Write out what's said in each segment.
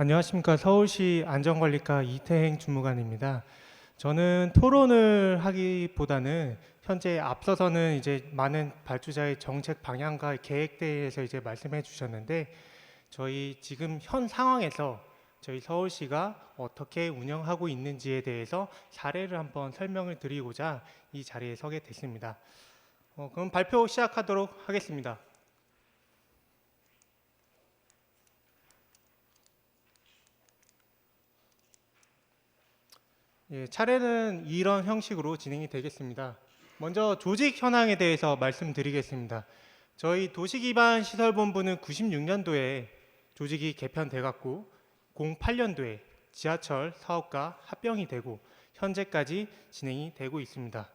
안녕하십니까 서울시 안전관리과 이태행 주무관입니다. 저는 토론을 하기보다는 현재 앞서서는 이제 많은 발주자의 정책 방향과 계획 대해서 이제 말씀해 주셨는데 저희 지금 현 상황에서 저희 서울시가 어떻게 운영하고 있는지에 대해서 사례를 한번 설명을 드리고자 이 자리에 서게 됐습니다. 어, 그럼 발표 시작하도록 하겠습니다. 예, 차례는 이런 형식으로 진행이 되겠습니다. 먼저 조직 현황에 대해서 말씀드리겠습니다. 저희 도시기반 시설본부는 96년도에 조직이 개편돼 갖고 08년도에 지하철 사업과 합병이 되고 현재까지 진행이 되고 있습니다.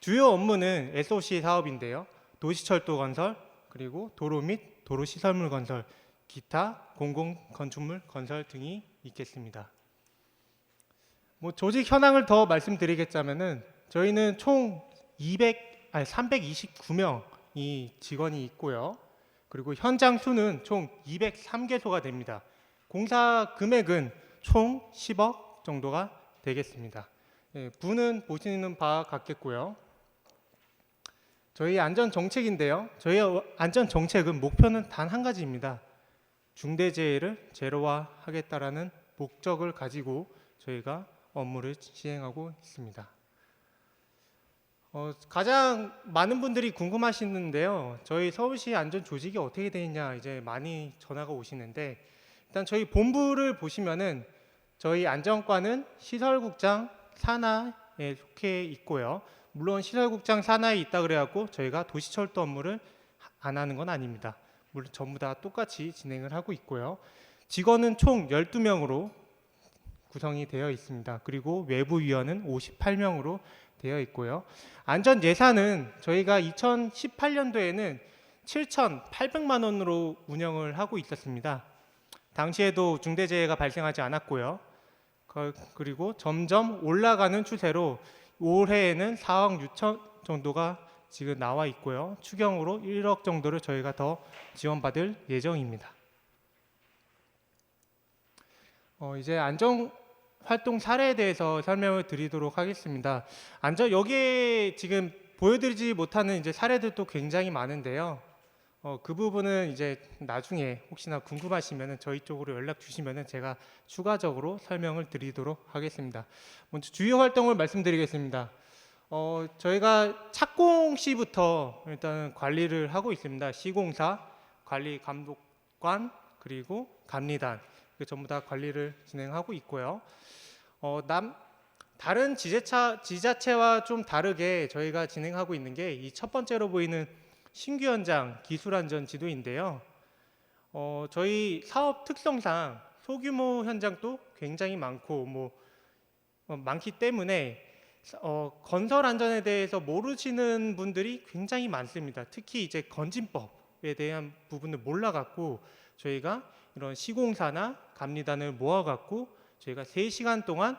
주요 업무는 SOC 사업인데요. 도시철도 건설, 그리고 도로 및 도로 시설물 건설, 기타 공공 건축물 건설 등이 있겠습니다. 뭐 조직 현황을 더 말씀드리겠자면은 저희는 총 200 아니 329명이 직원이 있고요. 그리고 현장 수는 총 203개소가 됩니다. 공사 금액은 총 10억 정도가 되겠습니다. 예, 부는 보시는 바와 같겠고요. 저희 안전 정책인데요. 저희 안전 정책은 목표는 단 한 가지입니다. 중대재해를 제로화하겠다라는 목적을 가지고 저희가 업무를 시행하고 있습니다. 어, 가장 많은 분들이 궁금하시는데요. 저희 서울시 안전 조직이 어떻게 되어 있냐 이제 많이 전화가 오시는데 일단 저희 본부를 보시면은 저희 안전과는 시설국장 산하에 속해 있고요. 물론 시설국장 산하에 있다 그래갖고 저희가 도시철도 업무를 안 하는 건 아닙니다. 물론 전부 다 똑같이 진행을 하고 있고요. 직원은 총 12명으로 구성이 되어 있습니다. 그리고 외부 위원은 58명으로 되어 있고요. 안전 예산은 저희가 2018년도에는 7,800만 원으로 운영을 하고 있었습니다. 당시에도 중대재해가 발생하지 않았고요. 그- 그리고 점점 올라가는 추세로 올해에는 4억 6천 정도가 지금 나와 있고요. 추경으로 1억 정도를 저희가 더 지원받을 예정입니다. 어, 이제 안전 활동 사례에 대해서 설명을 드리도록 하겠습니다. 안전 여기에 지금 보여드리지 못하는 이제 사례들도 굉장히 많은데요. 어, 그 부분은 이제 나중에 혹시나 궁금하시면 저희 쪽으로 연락 주시면 제가 추가적으로 설명을 드리도록 하겠습니다. 먼저 주요 활동을 말씀드리겠습니다. 어, 저희가 착공 시부터 일단 관리를 하고 있습니다. 시공사, 관리 감독관, 그리고 감리단 그 전부 다 관리를 진행하고 있고요. 어, 남 다른 지자체 지자체와 좀 다르게 저희가 진행하고 있는 게 이 첫 번째로 보이는 신규 현장 기술 안전 지도인데요. 어, 저희 사업 특성상 소규모 현장도 굉장히 많고 뭐 어, 많기 때문에 어, 건설 안전에 대해서 모르시는 분들이 굉장히 많습니다. 특히 이제 건진법에 대한 부분을 몰라갖고 저희가 이런 시공사나 감리단을 모아갖고 저희가 3시간 동안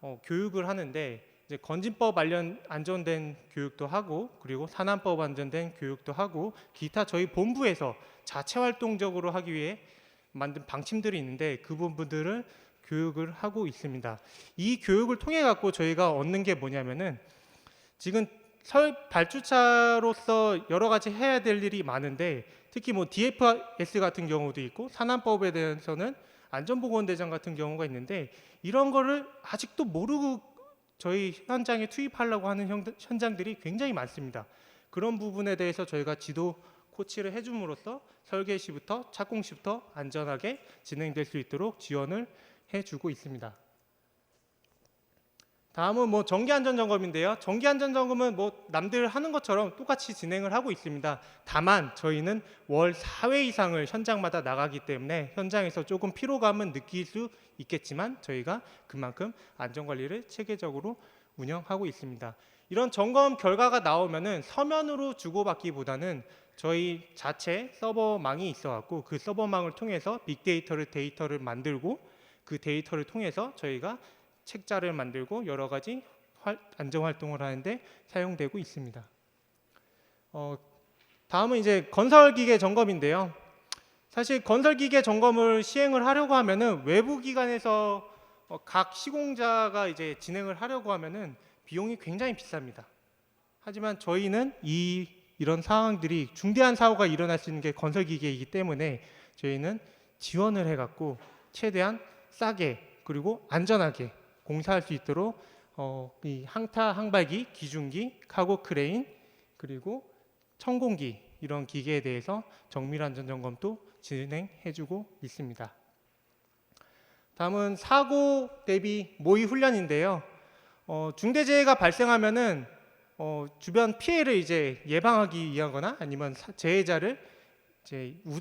어, 교육을 하는데 이제 건진법 관련 안전된 교육도 하고 그리고 산안법 안전된 교육도 하고 기타 저희 본부에서 자체 활동적으로 하기 위해 만든 방침들이 있는데 그 부분들을 교육을 하고 있습니다. 이 교육을 통해 갖고 저희가 얻는 게 뭐냐면은 지금 설 발주차로서 여러 가지 해야 될 일이 많은데 특히 뭐 DFS 같은 경우도 있고 산안법에 대해서는 안전보건대장 같은 경우가 있는데 이런 거를 아직도 모르고 저희 현장에 투입하려고 하는 현- 현장들이 굉장히 많습니다. 그런 부분에 대해서 저희가 지도 코치를 해줌으로써 설계 시부터 착공 시부터 안전하게 진행될 수 있도록 지원을 해주고 있습니다. 다음은 뭐 정기 안전 점검인데요. 정기 안전 점검은 뭐 남들 하는 것처럼 똑같이 진행을 하고 있습니다. 다만 저희는 월 4회 이상을 현장마다 나가기 때문에 현장에서 조금 피로감은 느낄 수 있겠지만 저희가 그만큼 안전 관리를 체계적으로 운영하고 있습니다. 이런 점검 결과가 나오면은 서면으로 주고받기보다는 저희 자체 서버망이 있어 갖고 그 서버망을 통해서 빅데이터를 데이터를 만들고 그 데이터를 통해서 저희가 책자를 만들고 여러 가지 활- 안전 활동을 하는데 사용되고 있습니다. 어, 다음은 이제 건설 기계 점검인데요. 사실 건설 기계 점검을 시행을 하려고 하면은 외부 기관에서 어, 각 시공자가 이제 진행을 하려고 하면은 비용이 굉장히 비쌉니다. 하지만 저희는 이 이런 상황들이 중대한 사고가 일어날 수 있는 게 건설 기계이기 때문에 저희는 지원을 해갖고 최대한 싸게 그리고 안전하게 공사할 수 있도록 어, 이 항타 항발기, 기중기, 카고 크레인 그리고 천공기 이런 기계에 대해서 정밀 안전 점검도 진행해주고 있습니다. 다음은 사고 대비 모의 훈련인데요. 어, 중대재해가 발생하면은 어, 주변 피해를 이제 예방하기 위하거나 아니면 사- 재해자를 이제 우,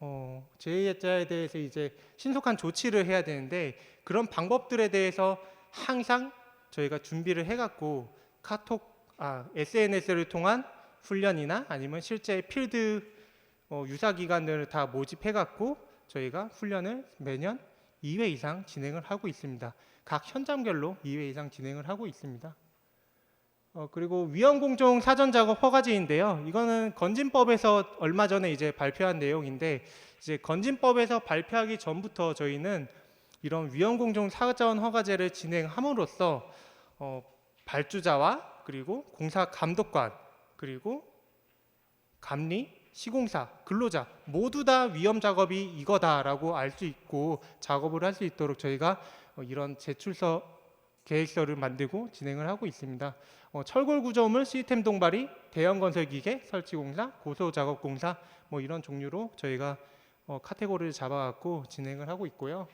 어, 재해자에 대해서 이제 신속한 조치를 해야 되는데 그런 방법들에 대해서 항상 저희가 준비를 해갖고 카톡, 아, SNS를 통한 훈련이나 아니면 실제 필드 어, 유사 기관들을 다 모집해갖고 저희가 훈련을 매년 2회 이상 진행을 하고 있습니다. 각 현장별로 2회 이상 진행을 하고 있습니다. 어, 그리고 위험공정 사전 작업 허가제인데요. 이거는 건진법에서 얼마 전에 이제 발표한 내용인데 이제 건진법에서 발표하기 전부터 저희는 이런 위험공정 사전 허가제를 진행함으로써 어, 발주자와 그리고 공사 감독관 그리고 감리 시공사, 근로자 모두 다 위험 작업이 이거다라고 알 수 있고 작업을 할 수 있도록 저희가 어, 이런 제출서 계획서를 만들고 진행을 하고 있습니다. 어, 철골 구조물 시스템 동발이 대형 건설 기계 설치 공사, 고소 작업 공사 뭐 이런 종류로 저희가 어, 카테고리를 잡아갖고 진행을 하고 있고요.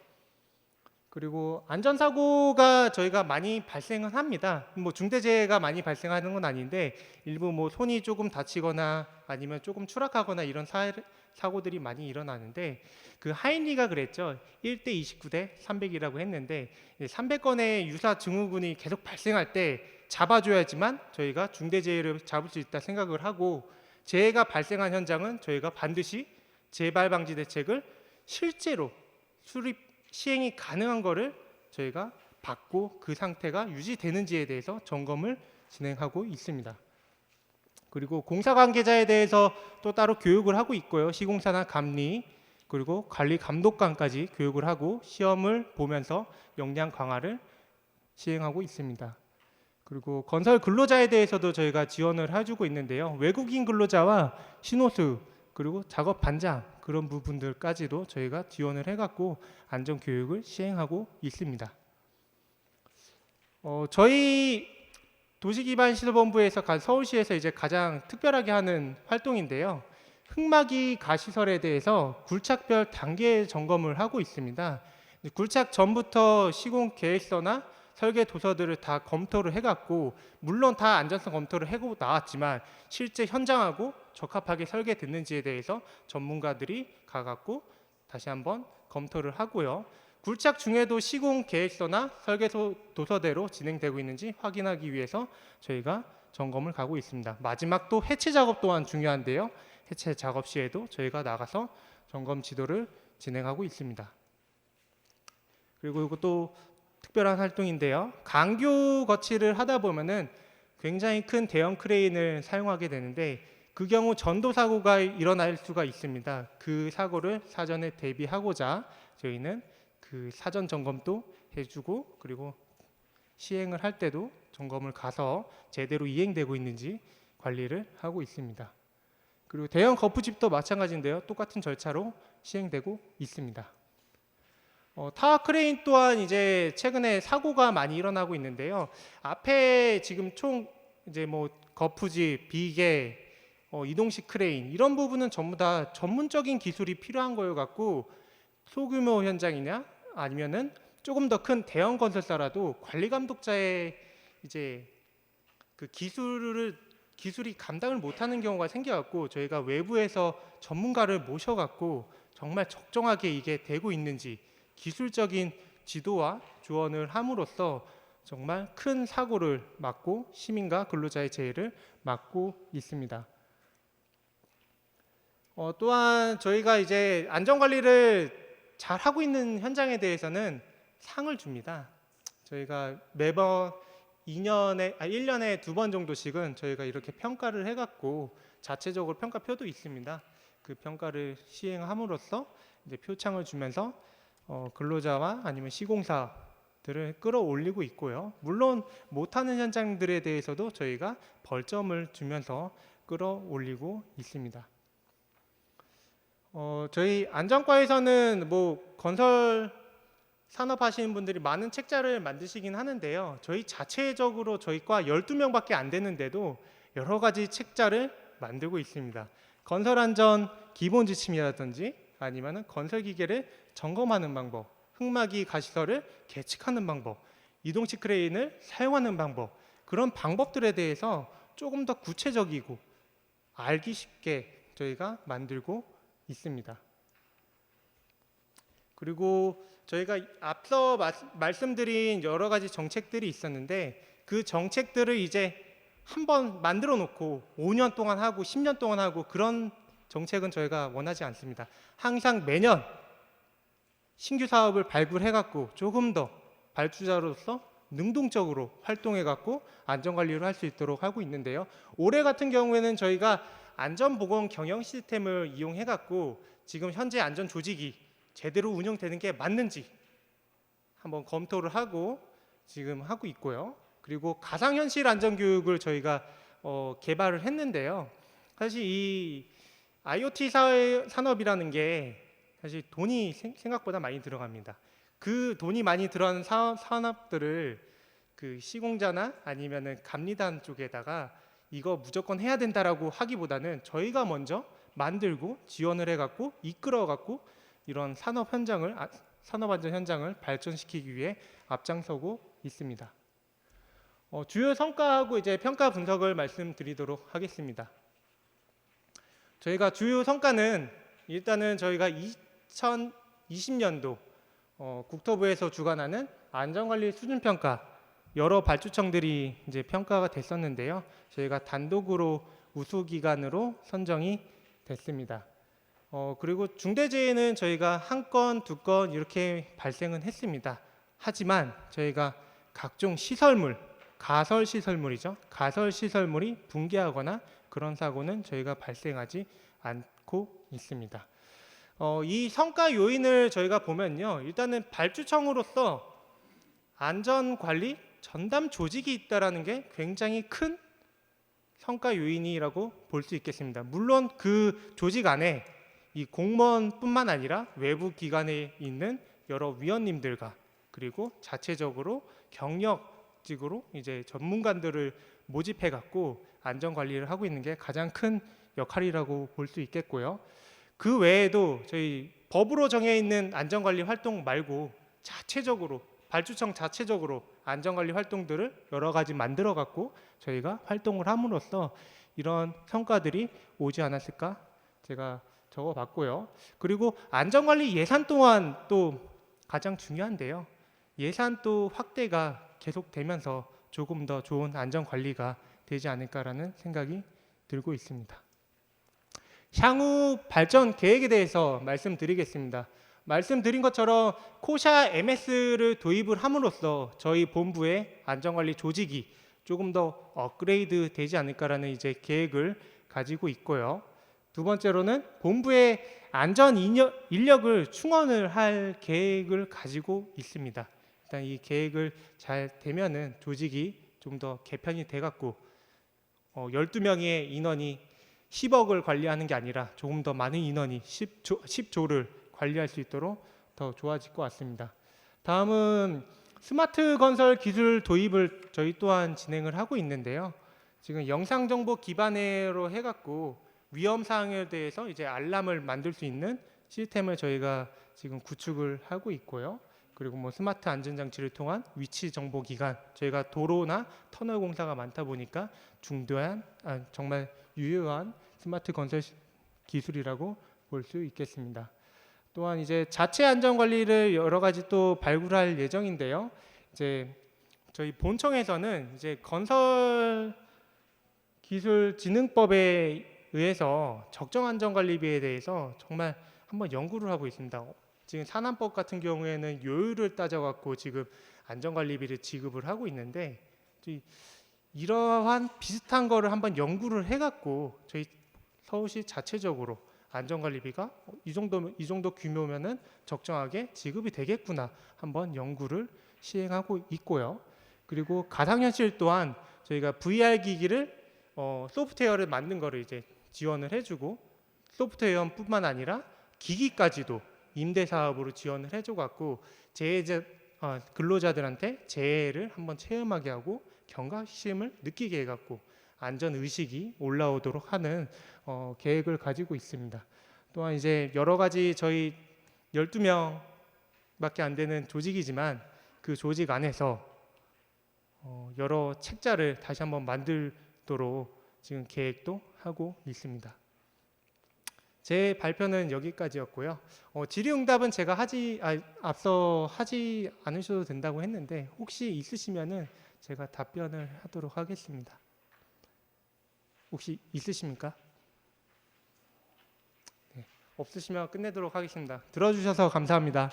그리고 안전사고가 저희가 많이 발생은 합니다. 뭐 중대재해가 많이 발생하는 건 아닌데 일부 뭐 손이 조금 다치거나 아니면 조금 추락하거나 이런 사, 사고들이 많이 일어나는데 그 하인리가 그랬죠. 1대 29대 300이라고 했는데 300건의 유사 증후군이 계속 발생할 때 잡아줘야지만 저희가 중대재해를 잡을 수 있다 생각을 하고 재해가 발생한 현장은 저희가 반드시 재발 방지 대책을 실제로 수립 시행이 가능한 거를 저희가 받고 그 상태가 유지되는지에 대해서 점검을 진행하고 있습니다. 그리고 공사 관계자에 대해서 또 따로 교육을 하고 있고요. 시공사나 감리 그리고 관리 감독관까지 교육을 하고 시험을 보면서 역량 강화를 시행하고 있습니다. 그리고 건설 근로자에 대해서도 저희가 지원을 해주고 있는데요. 외국인 근로자와 신호수 그리고 작업 반장 그런 부분들까지도 저희가 지원을 해갖고 안전 교육을 시행하고 있습니다. 어, 저희 도시기반시설본부에서 가- 서울시에서 이제 가장 특별하게 하는 활동인데요. 흙막이 가시설에 대해서 굴착별 단계 점검을 하고 있습니다. 굴착 전부터 시공 계획서나 설계 도서들을 다 검토를 해갖고 물론 다 안전성 검토를 하고 나왔지만 실제 현장하고 적합하게 설계됐는지에 대해서 전문가들이 가갖고 다시 한번 검토를 하고요. 굴착 중에도 시공 계획서나 설계서 도서대로 진행되고 있는지 확인하기 위해서 저희가 점검을 가고 있습니다. 마지막 또 해체 작업 또한 중요한데요. 해체 작업 시에도 저희가 나가서 점검 지도를 진행하고 있습니다. 그리고 이것도 특별한 활동인데요. 강교 거치를 하다 보면은 굉장히 큰 대형 크레인을 사용하게 되는데 그 경우 전도 사고가 일어날 수가 있습니다. 그 사고를 사전에 대비하고자 저희는 그 사전 점검도 해주고 그리고 시행을 할 때도 점검을 가서 제대로 이행되고 있는지 관리를 하고 있습니다. 그리고 대형 거푸집도 마찬가지인데요. 똑같은 절차로 시행되고 있습니다. 어, 타워 크레인 또한 이제 최근에 사고가 많이 일어나고 있는데요. 앞에 지금 총 이제 뭐 거푸집, 비계, 어, 이동식 크레인 이런 부분은 전부 다 전문적인 기술이 필요한 거여 갖고 소규모 현장이냐 아니면은 조금 더 큰 대형 건설사라도 관리 감독자의 이제 그 기술을 기술이 감당을 못하는 경우가 생겨갖고 저희가 외부에서 전문가를 모셔갖고 정말 적정하게 이게 되고 있는지 기술적인 지도와 조언을 함으로써 정말 큰 사고를 막고 시민과 근로자의 재해를 막고 있습니다. 어, 또한 저희가 이제 안전 관리를 잘 하고 있는 현장에 대해서는 상을 줍니다. 저희가 매번 2년에 아 1년에 두 번 정도씩은 저희가 이렇게 평가를 해 갖고 자체적으로 평가표도 있습니다. 그 평가를 시행함으로써 이제 표창을 주면서 어, 근로자와 아니면 시공사들을 끌어올리고 있고요. 물론 못하는 현장들에 대해서도 저희가 벌점을 주면서 끌어올리고 있습니다. 어, 저희 안전과에서는 뭐 건설 산업 하시는 분들이 많은 책자를 만드시긴 하는데요. 저희 자체적으로 저희 과 12명밖에 안 되는데도 여러 가지 책자를 만들고 있습니다. 건설 안전 기본 지침이라든지 아니면은 건설 기계를 점검하는 방법, 흑마기 가시설을 계측하는 방법, 이동식 크레인을 사용하는 방법 그런 방법들에 대해서 조금 더 구체적이고 알기 쉽게 저희가 만들고 있습니다. 그리고 저희가 앞서 마- 말씀드린 여러 가지 정책들이 있었는데 그 정책들을 이제 한번 만들어 놓고 5년 동안 하고 10년 동안 하고 그런 정책은 저희가 원하지 않습니다. 항상 매년 신규 사업을 발굴해 갖고 조금 더 발주자로서 능동적으로 활동해 갖고 안전 관리를 할 수 있도록 하고 있는데요. 올해 같은 경우에는 저희가 안전보건 경영 시스템을 이용해 갖고 지금 현재 안전 조직이 제대로 운영되는 게 맞는지 한번 검토를 하고 지금 하고 있고요. 그리고 가상현실 안전교육을 저희가 어, 개발을 했는데요. 사실 이 IoT 사회, 산업이라는 게 사실 돈이 생- 생각보다 많이 들어갑니다. 그 돈이 많이 들어가는 사업, 산업 들을 그 시공자나 아니면은 감리단 쪽에다가 이거 무조건 해야 된다라고 하기보다는 저희가 먼저 만들고 지원을 해갖고 이끌어갖고 이런 산업 현장을 아, 산업 안전 현장을 발전시키기 위해 앞장서고 있습니다. 어, 주요 성과하고 이제 평가 분석을 말씀드리도록 하겠습니다. 저희가 주요 성과는 일단은 저희가 2020년도 어, 국토부에서 주관하는 안전관리 수준 평가 여러 발주청들이 이제 평가가 됐었는데요. 저희가 단독으로 우수 기관으로 선정이 됐습니다. 어, 그리고 중대재해는 저희가 한 건, 두 건 이렇게 발생은 했습니다. 하지만 저희가 각종 시설물, 가설 시설물이죠. 가설 시설물이 붕괴하거나 그런 사고는 저희가 발생하지 않고 있습니다. 어, 이 성과 요인을 저희가 보면요. 일단은 발주청으로서 안전 관리 전담 조직이 있다라는 게 굉장히 큰 성과 요인이라고 볼 수 있겠습니다. 물론 그 조직 안에 이 공무원뿐만 아니라 외부 기관에 있는 여러 위원님들과 그리고 자체적으로 경력직으로 이제 전문가들을 모집해 갖고 안전 관리를 하고 있는 게 가장 큰 역할이라고 볼 수 있겠고요. 그 외에도 저희 법으로 정해 있는 안전 관리 활동 말고 자체적으로 발주청 자체적으로 안전 관리 활동들을 여러 가지 만들어 갖고 저희가 활동을 함으로써 이런 성과들이 오지 않았을까 제가 적어 봤고요. 그리고 안전 관리 예산 또한 또 가장 중요한데요. 예산 또 확대가 계속되면서 조금 더 좋은 안전 관리가 되지 않을까라는 생각이 들고 있습니다. 향후 발전 계획에 대해서 말씀드리겠습니다. 말씀드린 것처럼 코샤 MS를 도입을 함으로써 저희 본부의 안전관리 조직이 조금 더 업그레이드 되지 않을까라는 이제 계획을 가지고 있고요. 두 번째로는 본부의 안전 인력- 인력을 충원을 할 계획을 가지고 있습니다. 일단 이 계획을 잘 되면은 조직이 좀 더 개편이 돼 갖고 어, 12명의 인원이 10억을 관리하는 게 아니라 조금 더 많은 인원이 10조, 10조 를 관리할 수 있도록 더 좋아질 것 같습니다. 다음은 스마트 건설 기술 도입을 저희 또한 진행을 하고 있는데요. 지금 영상 정보 기반으로 해갖고 위험 사항에 대해서 이제 알람을 만들 수 있는 시스템을 저희가 지금 구축을 하고 있고요. 그리고 뭐 스마트 안전 장치를 통한 위치 정보 기관 저희가 도로나 터널 공사가 많다 보니까 중요한 아, 정말 유효한 스마트 건설 시- 기술이라고 볼 수 있겠습니다. 또한 이제 자체 안전 관리를 여러 가지 또 발굴할 예정인데요. 이제 저희 본청에서는 이제 건설 기술 진흥법에 의해서 적정 안전 관리비에 대해서 정말 한번 연구를 하고 있습니다. 지금 산안법 같은 경우에는 요율을 따져 갖고 지금 안전 관리비를 지급을 하고 있는데 이- 이러한 비슷한 거를 한번 연구를 해 갖고 저희 서울시 자체적으로 안전관리비가 어, 이 정도 이 정도 규모면은 적정하게 지급이 되겠구나 한번 연구를 시행하고 있고요. 그리고 가상현실 또한 저희가 VR 기기를 어, 소프트웨어를 만든 거를 이제 지원을 해주고 소프트웨어뿐만 아니라 기기까지도 임대 사업으로 지원을 해줘갖고 재해자 어, 근로자들한테 재해를 한번 체험하게 하고 경각심을 느끼게 해갖고 안전 의식이 올라오도록 하는 어, 계획을 가지고 있습니다. 또한 이제 여러 가지 저희 12명밖에 안 되는 조직이지만 그 조직 안에서 어, 여러 책자를 다시 한번 만들도록 지금 계획도 하고 있습니다. 제 발표는 여기까지였고요. 어, 질의응답은 제가 하지 아, 앞서 하지 않으셔도 된다고 했는데 혹시 있으시면은 제가 답변을 하도록 하겠습니다. 혹시 있으십니까? 네, 없으시면 끝내도록 하겠습니다. 들어주셔서 감사합니다.